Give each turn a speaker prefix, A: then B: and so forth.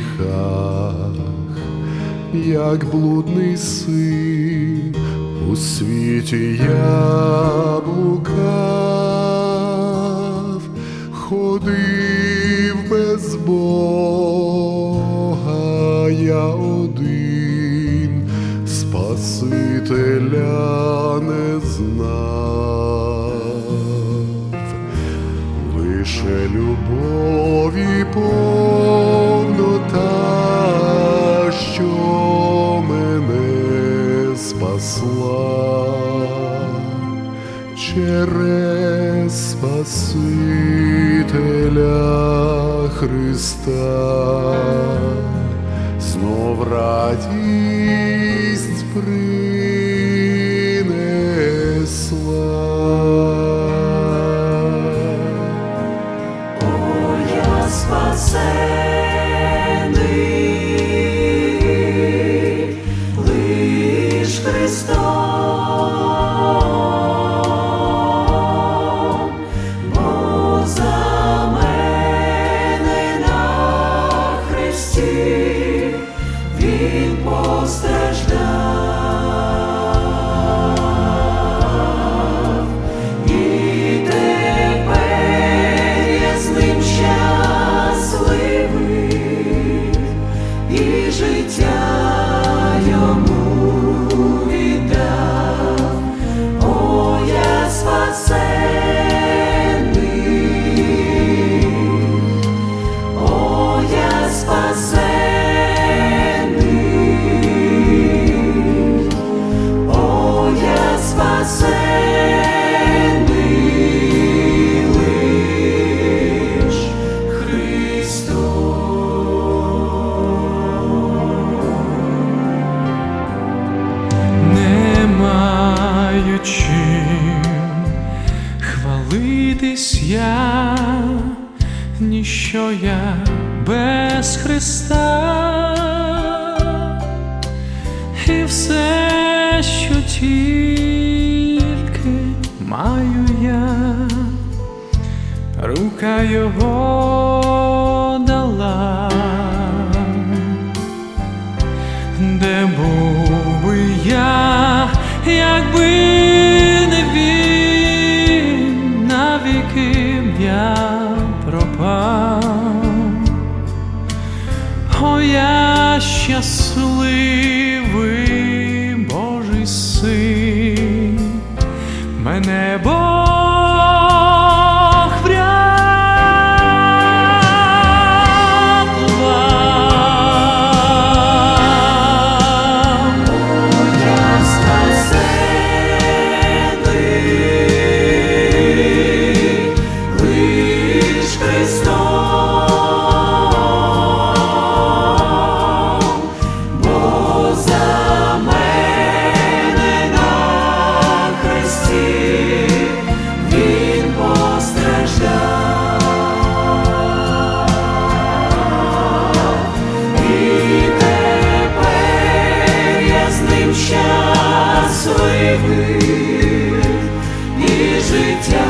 A: гріхах, як блудний син, у світі я блукав, ходив без Бога я один, Спасителя не знав. Лише любові повнота, спасла через Спасителя Христа, знов радість принесла.
B: Лиш
C: хвалитись я, ніщо я без Христа, і все, що тільки маю я, рука його щасливий Божий син, мене Бог
B: життя.